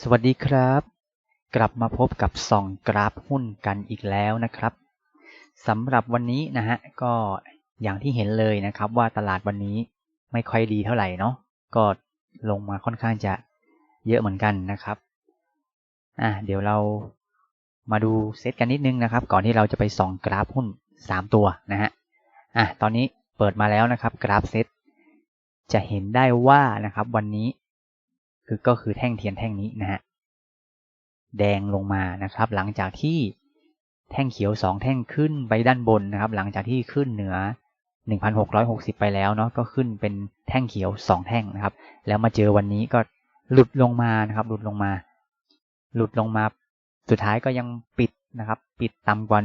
สวัสดีครับ กลับมาพบกับส่องกราฟหุ้นกันอีกแล้วนะครับสำหรับวันนี้นะฮะก็อย่างที่เห็นเลยนะครับ ว่าตลาดวันนี้ไม่ค่อยดีเท่าไหร่เนาะก็ลงมาค่อนข้างจะเยอะเหมือนกันนะครับอะเดี๋ยวเรามาดูเซตกันนิดนึงนะครับ ก่อนที่เราจะไปส่องกราฟหุ้น 3 ตัวนะฮะอะตอนนี้เปิดมาแล้วนะครับ กราฟเซตจะเห็นได้ว่านะครับ วันนี้ คือก็คือแท่งเทียนแท่งนี้นะฮะแดงลงมานะครับ หลังจากที่แท่งเขียว2แท่งขึ้นไปด้านบนนะครับ หลังจากที่ขึ้นเหนือ 1,660 ไปแล้วเนาะก็ขึ้นเป็นแท่งเขียว2แท่งนะครับ แล้วมาเจอวันนี้ก็หลุดลงมานะครับ หลุดลงมา หลุดลงมาสุดท้ายก็ยังปิดนะครับ ปิดต่ำกว่า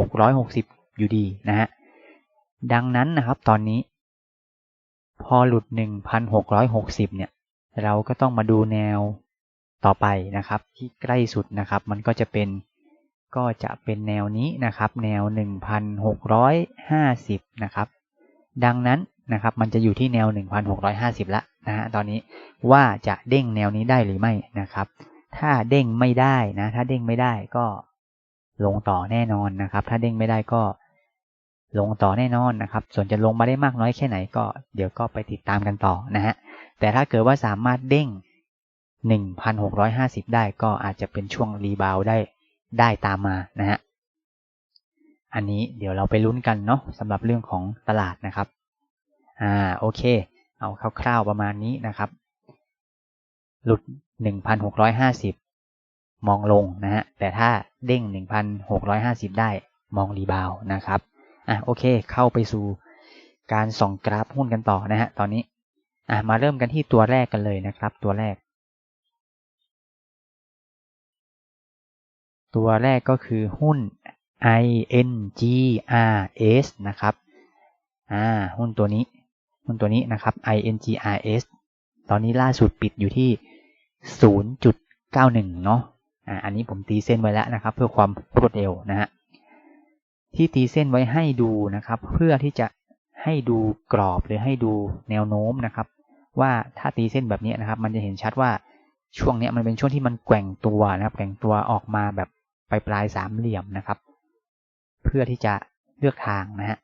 1,660 อยู่ดีนะฮะดังนั้นนะครับตอนนี้ พอหลุด 1,660 เนี่ย เราก็ต้องมาดูแนวต่อไปนะครับ ที่ใกล้สุดนะครับ มันก็จะเป็นก็จะเป็นแนวนี้นะครับ แนว 1,650 นะครับ ดังนั้นนะครับมันจะอยู่ที่แนว 1,650 ละนะฮะตอนนี้ว่าจะเด้งแนวนี้ได้หรือไม่นะครับ ถ้าเด้งไม่ได้นะถ้าเด้งไม่ได้ก็ลงต่อแน่นอนนะครับ ถ้าเด้งไม่ได้ก็ลงต่อแน่นอนนะครับ ส่วนจะลงมาได้มากน้อยแค่ไหนก็ เดี๋ยวก็ไปติดตามกันต่อนะฮะ แต่ถ้าเกิดว่าสามารถเด้ง 1,650 ได้ก็อาจจะเป็นช่วงรีบาวได้ได้ตามมานะฮะอันนี้เดี๋ยวเราไปลุ้นกันเนาะสำหรับเรื่องของตลาดนะครับ อ่าโอเค เอาคร่าวๆประมาณนี้นะครับ หลุด 1,650 มองลงนะฮะแต่ถ้าเด้ง 1,650 ได้มองรีบาวนะครับอะโอเค เข้าไปสู่การส่องกราฟหุ้นกันต่อนะฮะตอนนี้ อะมาเริ่มกันที่ตัวแรกกันเลยนะครับ ตัวแรก ตัวแรกก็คือหุ้น INGRS นะครับอ่าหุ้นตัวนี้ หุ้นตัวนี้นะครับ INGRS ตอนนี้ล่าสุดปิดอยู่ที่ 0.91 เนาะอ่าอันนี้ผมตีเส้นไว้แล้วนะครับ เพื่อความรวดเร็วนะฮะที่ตีเส้นไว้ให้ดูนะครับ เพื่อที่จะให้ดูกรอบหรือให้ดูแนวโน้มนะครับ ว่าถ้าตีเส้นแบบนี้นะครับ มันจะเห็นชัดว่าช่วงนี้มันเป็นช่วงที่มันแกว่งตัวนะครับ แกว่งตัวออกมาแบบไปปลายสามเหลี่ยมนะครับ เพื่อที่จะเลือกทางนะฮะ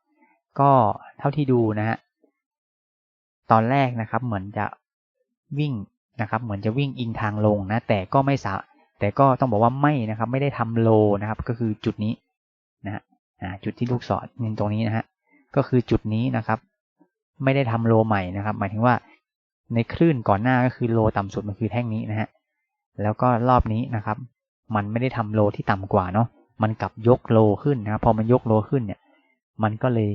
ก็เท่าที่ดูนะฮะตอนแรกนะครับ เหมือนจะวิ่งนะครับ เหมือนจะวิ่งอิงทางลงนะ แต่ก็ไม่สาแต่ก็ต้องบอกว่าไม่นะครับ ไม่ได้ทำโลนะครับ ก็คือจุดนี้นะฮะจุดที่ลูกศรตรงนี้นะฮะก็คือจุดนี้นะครับ ไม่ได้ทำโลใหม่นะครับ หมายถึงว่า ในคลื่นก่อนหน้าก็คือโลต่ำสุดมันคือแท่งนี้นะฮะแล้วก็รอบนี้นะครับ มันไม่ได้ทำโลที่ต่ำกว่าเนาะมันกลับยกโลขึ้นนะครับพอมันยกโลขึ้นเนี่ย มันก็เลย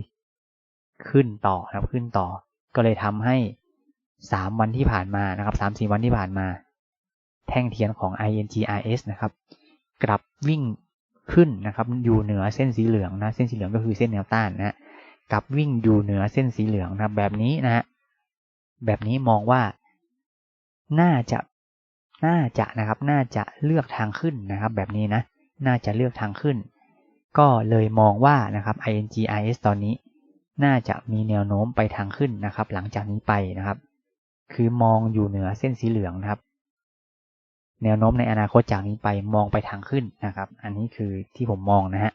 ขึ้นต่อนะครับขึ้นต่อ ก็เลยทำให้สามวันที่ผ่านมานะครับสามสี่วันที่ผ่านมา แท่งเทียนของ INGRS นะครับ กลับวิ่งขึ้นนะครับอยู่เหนือเส้นสีเหลืองนะเส้นสีเหลืองก็คือเส้นแนวต้านนะกลับวิ่งอยู่เหนือเส้นสีเหลืองนะครับแบบนี้นะฮะ แบบนี้มองว่า น่าจะน่าจะนะครับ น่าจะเลือกทางขึ้นนะครับ แบบนี้นะ น่าจะเลือกทางขึ้น ก็เลยมองว่านะครับ INGIS ตอนนี้ น่าจะมีแนวโน้มไปทางขึ้นนะครับ หลังจากนี้ไปนะครับ คือมองอยู่เหนือเส้นสีเหลืองนะครับ แนวโน้มในอนาคตจากนี้ไปมองไปทางขึ้นนะครับ อันนี้คือที่ผมมองนะฮะ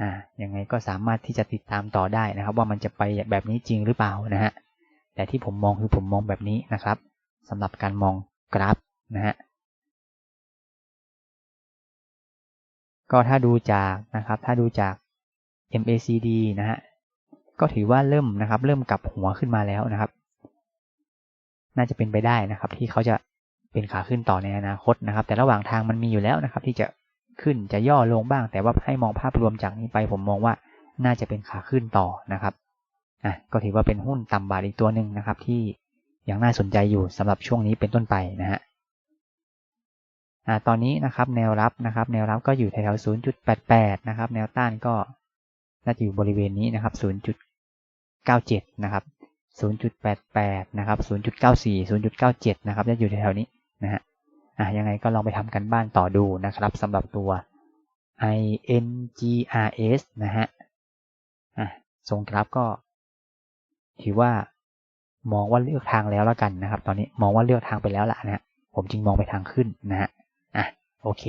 อ่ายังไงก็สามารถที่จะติดตามต่อได้นะครับ ว่ามันจะไปแบบนี้จริงหรือเปล่านะฮะ แต่ที่ผมมองคือผมมองแบบนี้นะครับสำหรับการมองกราฟนะฮะก็ถ้าดูจากนะครับถ้าดูจาก MACD นะฮะก็ถือว่าเริ่มนะครับ เริ่มกลับหัวขึ้นมาแล้วนะครับ น่าจะเป็นไปได้นะครับ ที่เขาจะเป็นขาขึ้นต่อในอนาคตนะครับ แต่ระหว่างทางมันมีอยู่แล้วนะครับ ที่จะขึ้นจะย่อลงบ้าง แต่ว่าให้มองภาพรวมจากนี้ไปผมมองว่าน่าจะเป็นขาขึ้นต่อนะครับ อะก็ถือว่าเป็นหุ้นต่ำบาทอีกตัวหนึ่งนะครับ ที่ยังน่าสนใจอยู่สำหรับช่วงนี้เป็นต้นไปนะฮะอ่าตอนนี้นะครับแนวรับนะครับ แนวรับก็อยู่แถวๆ0.88 นะครับ แนวต้านก็น่าจะอยู่บริเวณนี้นะครับ 0.97 นะครับ 0.88 นะครับ 0.94 0.97 นะครับจะอยู่แถวๆนี้นะฮะอะยังไงก็ลองไปทำกันบ้านต่อดูนะครับสำหรับตัว INGRS นะฮะอะทรงกราฟก็ ถือว่ามองว่าเลือกทางแล้วแล้วกันนะครับ ตอนนี้มองว่าเลือกทางไปแล้วล่ะนะผมจึงมองไปทางขึ้นนะฮะอะโอเค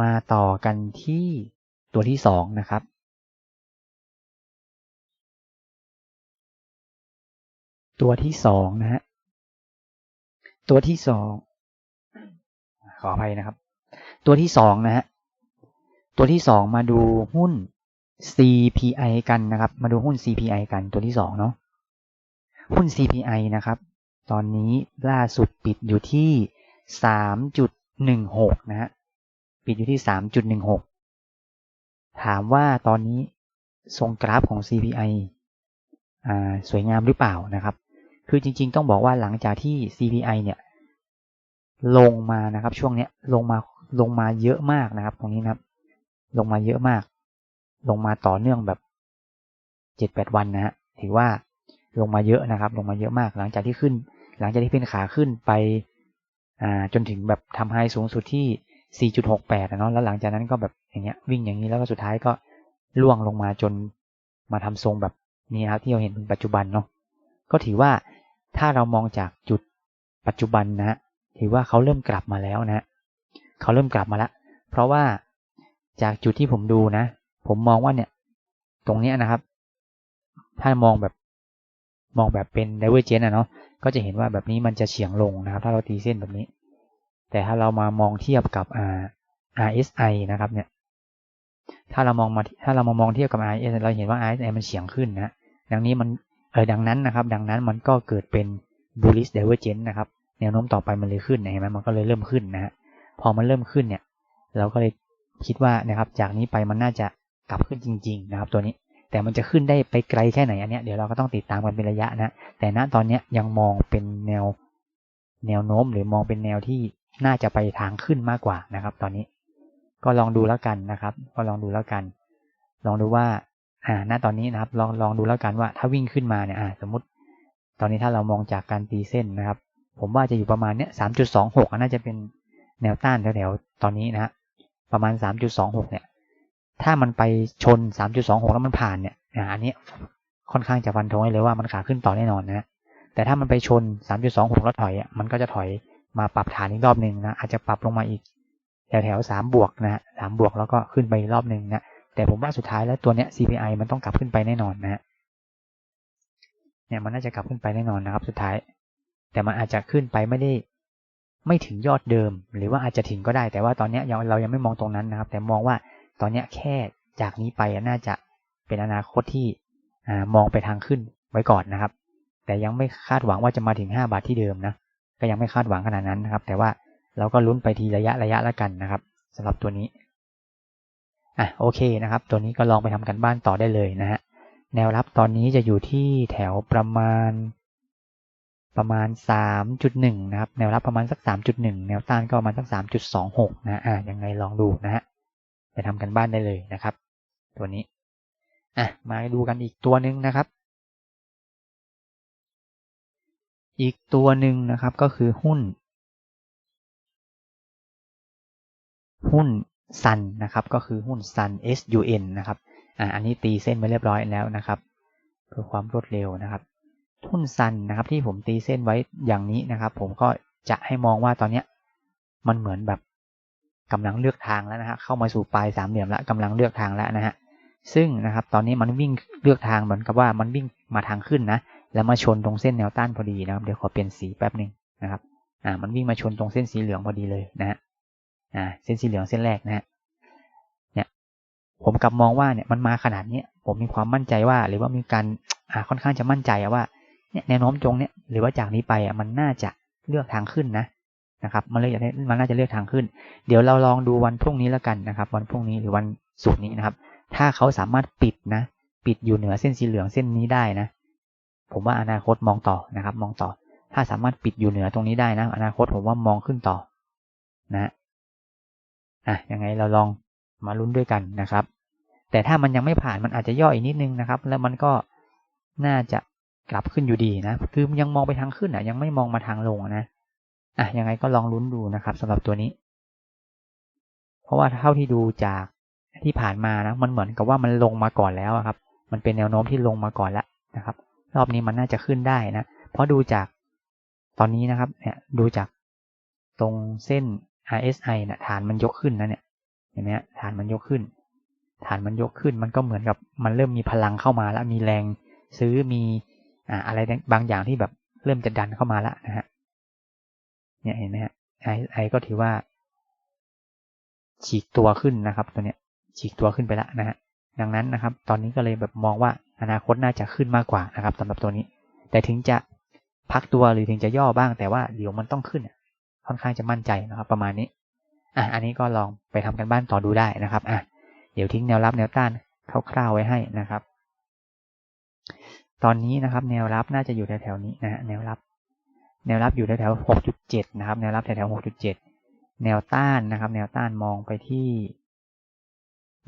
มาต่อกันที่ตัวที่สองนะครับ ตัวที่สองนะฮะตัวที่สองขออภัยนะครับ ตัวที่สองนะฮะตัวที่สองมาดูหุ้น CPI กันนะครับ มาดูหุ้น CPI กันตัวที่สองเนาะหุ้น CPI นะครับ ตอนนี้ล่าสุดปิดอยู่ที่สามจุดหนึ่งหกนะฮะปิดอยู่ที่สามจุดหนึ่งหกถามว่าตอนนี้ทรงกราฟของ CPI อ่าสวยงามหรือเปล่านะครับ คือจริง ๆ ต้องบอกว่าหลังจากที่ CPI เนี่ย ลงมานะครับช่วงเนี้ยลงมาลงมาเยอะมากนะครับ ตรงนี้นะครับ ลงมาเยอะมาก ลงมาต่อเนื่องแบบเจ็ดแปดวันนะฮะถือว่าลงมาเยอะนะครับ ลงมาเยอะมากหลังจากที่ขึ้น หลังจากที่เป็นขาขึ้นไปอ่าจนถึงแบบทำไฮสูงสุดที่ 4.68นะเนาะแล้วหลังจากนั้นก็แบบอย่างเงี้ยวิ่งอย่างนี้แล้วก็สุดท้ายก็ล่วงลงมาจนมาทำทรงแบบนี้ครับที่เราเห็นเป็นปัจจุบันเนาะก็ถือว่าถ้าเรามองจากจุดปัจจุบันนะถือว่าเขาเริ่มกลับมาแล้วนะเขาเริ่มกลับมาแล้วเพราะว่าจากจุดที่ผมดูนะ ผมมองว่าเนี่ย ตรงเนี้ยนะครับ ถ้ามองแบบมองแบบเป็น divergence นะเนาะก็จะเห็นว่าแบบนี้มันจะเฉียงลงนะครับ ถ้าเราตีเส้นแบบนี้ แต่ถ้าเรามามองเทียบกับอ่า RSI นะครับ เนี่ย ถ้าเรามองมาถ้าเรามามองเทียบกับ RSI เราเห็นว่า RSI มันเฉียงขึ้นนะดังนี้มันเออดังนั้นนะครับ ดังนั้นมันก็เกิดเป็น bullish divergence นะครับแนวโน้มต่อไปมันเลยขึ้นเห็นไหมมันก็เลยเริ่มขึ้นนะฮะพอมันเริ่มขึ้นเนี่ย เราก็เลยคิดว่านะครับ จากนี้ไปมันน่าจะ กลับขึ้นจริง ๆ นะครับ ตัวนี้ แต่มันจะขึ้นได้ไปไกลแค่ไหนอันเนี้ยเดี๋ยวเราก็ต้องติดตามกันเป็นระยะนะ แต่ณตอนเนี้ยยังมองเป็นแนวแนวโน้มหรือมองเป็นแนวที่น่าจะไปทางขึ้นมากกว่านะครับ ตอนนี้ ก็ลองดูแล้วกันนะครับ ก็ลองดูแล้วกัน ลองดูว่า อ่า ณ ตอนนี้นะครับ ลองลองดูแล้วกันว่า ถ้าวิ่งขึ้นมาเนี่ย อ่า สมมติ ตอนนี้ถ้าเรามองจากการตีเส้นนะครับ ผมว่าจะอยู่ประมาณเนี้ยสามจุดสองหกน่าจะเป็นแนวต้านแถวๆตอนนี้นะฮะประมาณสามจุดสองหกเนี่ย ถ้ามันไปชนสามจุดสองหกแล้วมันผ่านเนี่ยอันนี้ค่อนข้างจะฟันธงให้เลยว่ามันขาขึ้นต่อแน่นอนนะแต่ถ้ามันไปชนสามจุดสองหกแล้วถอยอะมันก็จะถอยมาปรับฐานอีกรอบหนึ่งนะอาจจะปรับลงมาอีกแถวแถวสามบวกนะฮะสามบวกแล้วก็ขึ้นไปรอบหนึ่งนะแต่ผมว่าสุดท้ายแล้วตัวเนี้ย CPI มันต้องกลับขึ้นไปแน่นอนนะฮะเนี่ยมันน่าจะกลับขึ้นไปแน่นอนนะครับ สุดท้าย แต่มันอาจจะขึ้นไปไม่ได้ ไม่ถึงยอดเดิม หรือว่าอาจจะถึงก็ได้ แต่ว่าตอนนี้ยังเรายังไม่มองตรงนั้นนะครับ แต่มองว่า ตอนนี้แค่จากนี้ไปน่าจะเป็นอนาคตที่มองไปทางขึ้นไว้ก่อนนะครับ แต่ยังไม่คาดหวังว่าจะมาถึงห้าบาทที่เดิมนะก็ยังไม่คาดหวังขนาดนั้นนะครับ แต่ว่าเราก็ลุ้นไปทีระยะระยะแล้วกันนะครับสำหรับตัวนี้อะโอเคนะครับ ตัวนี้ก็ลองไปทำกันบ้านต่อได้เลยนะฮะแนวรับตอนนี้จะอยู่ที่แถวประมาณ ประมาณสามจุดหนึ่งนะครับ แนวรับประมาณสักสามจุดหนึ่งแนวต้านก็ประมาณสักสามจุดสองหกนะอะยังไงลองดูนะฮะ ไปทำกันบ้านได้เลยนะครับ ตัวนี้อะมาดูกันอีกตัวหนึ่งนะครับ อีกตัวหนึ่งนะครับก็คือหุ้น หุ้นซันนะครับก็คือหุ้นซัน SUN นะครับอ่าอันนี้ตีเส้นไว้เรียบร้อยแล้วนะครับ เพื่อความรวดเร็วนะครับ หุ้นซันนะครับที่ผมตีเส้นไว้อย่างนี้นะครับ ผมก็จะให้มองว่าตอนเนี้ยมันเหมือนแบบ กำลังเลือกทางแล้วนะฮะเข้ามาสู่ปลายสามเหลี่ยมแล้วกำลังเลือกทางแล้วนะฮะซึ่งนะครับตอนนี้มันวิ่งเลือกทางเหมือนกับว่ามันวิ่งมาทางขึ้นนะแล้วมาชนตรงเส้นแนวต้านพอดีนะครับเดี๋ยวขอเปลี่ยนสีแป๊บหนึ่งนะครับอ่ามันวิ่งมาชนตรงเส้นสีเหลืองพอดีเลยนะฮะอ่าเส้นสีเหลืองเส้นแรกนะฮะเนี่ยผมกลับมองว่าเนี่ยมันมาขนาดเนี้ยผมมีความมั่นใจว่า หรือว่ามีการอ่าค่อนข้างจะมั่นใจว่าเนี่ยแนวโน้มตรงเนี้ยหรือว่าจากนี้ไปอะมันน่าจะเลือกทางขึ้นนะ นะครับ มันเลยมันน่าจะเลือกทางขึ้น เดี๋ยวเราลองดูวันพรุ่งนี้แล้วกันนะครับ วันพรุ่งนี้หรือวันศุกร์นี้นะครับ ถ้าเขาสามารถปิดนะ ปิดอยู่เหนือเส้นสีเหลืองเส้นนี้ได้นะ ผมว่าอนาคตมองต่อนะครับ มองต่อ ถ้าสามารถปิดอยู่เหนือตรงนี้ได้นะ อนาคตผมว่ามองขึ้นต่อ นะอะยังไงเราลองมาลุ้นด้วยกันนะครับ แต่ถ้ามันยังไม่ผ่านมันอาจจะย่ออีกนิดนึงนะครับ แล้วมันก็น่าจะกลับขึ้นอยู่ดีนะ คือยังมองไปทางขึ้นอะ ยังไม่มองมาทางลงนะ อะยังไงก็ลองลุ้นดูนะครับสำหรับตัวนี้ เพราะว่าเท่าที่ดูจากที่ผ่านมานะมันเหมือนกับว่ามันลงมาก่อนแล้วครับ มันเป็นแนวโน้มที่ลงมาก่อนแล้วนะครับ รอบนี้มันน่าจะขึ้นได้นะเพราะดูจากตอนนี้นะครับ เนี่ยดูจากตรงเส้น RSI นะฐานมันยกขึ้นนะเนี่ยเห็นไหมฮะฐานมันยกขึ้น ฐานมันยกขึ้นมันก็เหมือนกับมันเริ่มมีพลังเข้ามาแล้วมีแรงซื้อมีอ่าอะไรบางอย่างที่แบบเริ่มจะดันเข้ามาแล้วนะฮะ เนี่ยเห็นไหมฮะ RSI ก็ถือว่า ฉีกตัวขึ้นนะครับ ตัวเนี้ย ฉีกตัวขึ้นไปแล้วนะฮะดังนั้นนะครับ ตอนนี้ก็เลยแบบมองว่าอนาคตน่าจะขึ้นมากกว่านะครับสำหรับตัวนี้ แต่ถึงจะพักตัวหรือถึงจะย่อบ้าง แต่ว่าเดี๋ยวมันต้องขึ้นค่อนข้างจะมั่นใจนะครับ ประมาณนี้อะอันนี้ก็ลองไปทำกันบ้านต่อดูได้นะครับอะเดี๋ยวทิ้งแนวรับแนวต้านคร่าวๆไว้ให้นะครับ ตอนนี้นะครับ แนวรับน่าจะอยู่แถวๆนี้นะฮะแนวรับ แนวรับอยู่แถวๆหกจุดเจ็ดนะครับ แนวรับแถวๆหกจุดเจ็ดแนวต้านนะครับ แนวต้านมองไปที่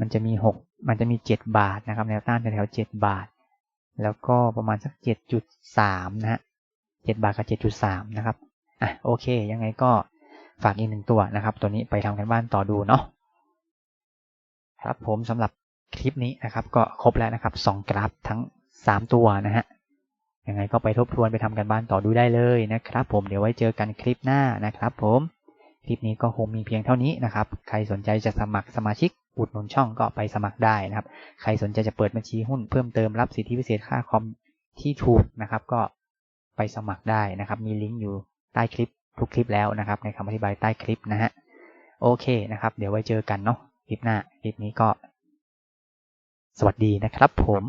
มันจะมีหกมันจะมีเจ็ดบาทนะครับ แนวต้านแถวๆเจ็ดบาท แล้วก็ประมาณสักเจ็ดจุดสามนะฮะเจ็ดบาทกับเจ็ดจุดสามนะครับ อะ โอเค ยังไงก็ฝากอีกหนึ่งตัวนะครับ ตัวนี้ไปทำกันบ้านต่อดูเนาะ ครับผมสำหรับคลิปนี้นะครับ ก็ครบแล้วนะครับสองกราฟทั้งสามตัวนะฮะ ยังไงก็ไปทบทวนไปทำกันบ้านต่อดูได้เลยนะครับ ผมเดี๋ยวไว้เจอกันคลิปหน้านะครับ ผมคลิปนี้ก็คงมีเพียงเท่านี้นะครับ ใครสนใจจะสมัครสมาชิกอุดหนุนช่องก็ไปสมัครได้นะครับ ใครสนใจจะเปิดบัญชีหุ้นเพิ่มเติมรับสิทธิพิเศษค่าคอมที่ถูกนะครับ ก็ไปสมัครได้นะครับ มีลิงก์อยู่ใต้คลิปทุกคลิปแล้วนะครับ ในคำอธิบายใต้คลิปนะฮะโอเคนะครับ เดี๋ยวไว้เจอกันเนาะคลิปหน้าคลิปนี้ก็ สวัสดีนะครับผม